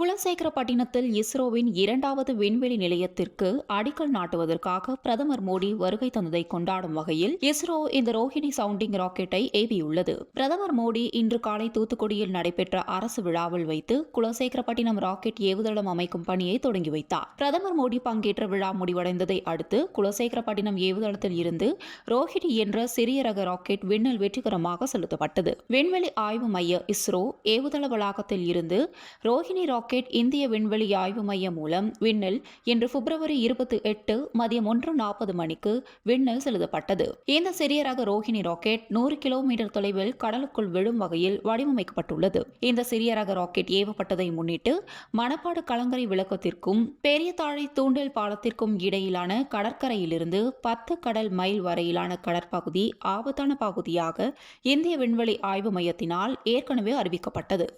குலசேகரப்பட்டினத்தில் இஸ்ரோவின் இரண்டாவது விண்வெளி நிலையத்திற்கு அடிக்கல் நாட்டுவதற்காக பிரதமர் மோடி வருகை தந்ததை கொண்டாடும் வகையில் இஸ்ரோ இந்த ரோஹிணி சவுண்டிங் ராக்கெட்டை ஏவியுள்ளது. பிரதமர் மோடி இன்று காலை தூத்துக்குடியில் நடைபெற்ற அரசு விழாவில் வைத்து குலசேகரப்பட்டினம் ராக்கெட் ஏவுதளம் அமைக்கும் பணியை தொடங்கி வைத்தார். பிரதமர் மோடி பங்கேற்ற விழா முடிவடைந்ததை அடுத்து குலசேகரப்பட்டினம் ஏவுதளத்தில் இருந்து ரோஹிணி என்ற சிறிய ரக ராக்கெட் விண்ணில் வெற்றிகரமாக செலுத்தப்பட்டது. விண்வெளி ஆய்வு மைய இஸ்ரோ ஏவுதள வளாகத்தில் இருந்து ரோஹிணி ராக்கெட் ராக்கெட் இந்திய விண்வெளி ஆய்வு மையம் மூலம் விண்ணில் இன்று பிப்ரவரி இருபத்தி எட்டு மதியம் ஒன்று நாற்பது மணிக்கு விண்ணில் செலுத்தப்பட்டது. இந்த சிறிய ரக ரோஹிணி ராக்கெட் நூறு கிலோமீட்டர் தொலைவில் கடலுக்குள் விழும் வகையில் வடிவமைக்கப்பட்டுள்ளது. இந்த சிறிய ரக ராக்கெட் ஏவப்பட்டதை முன்னிட்டு மணப்பாடு கலங்கரை விளக்கத்திற்கும் பெரிய தாழை தூண்டல் பாலத்திற்கும் இடையிலான கடற்கரையிலிருந்து பத்து கடல் மைல் வரையிலான கடற்பகுதி ஆபத்தான பகுதியாக இந்திய விண்வெளி ஆய்வு மையத்தினால் ஏற்கனவே அறிவிக்கப்பட்டது.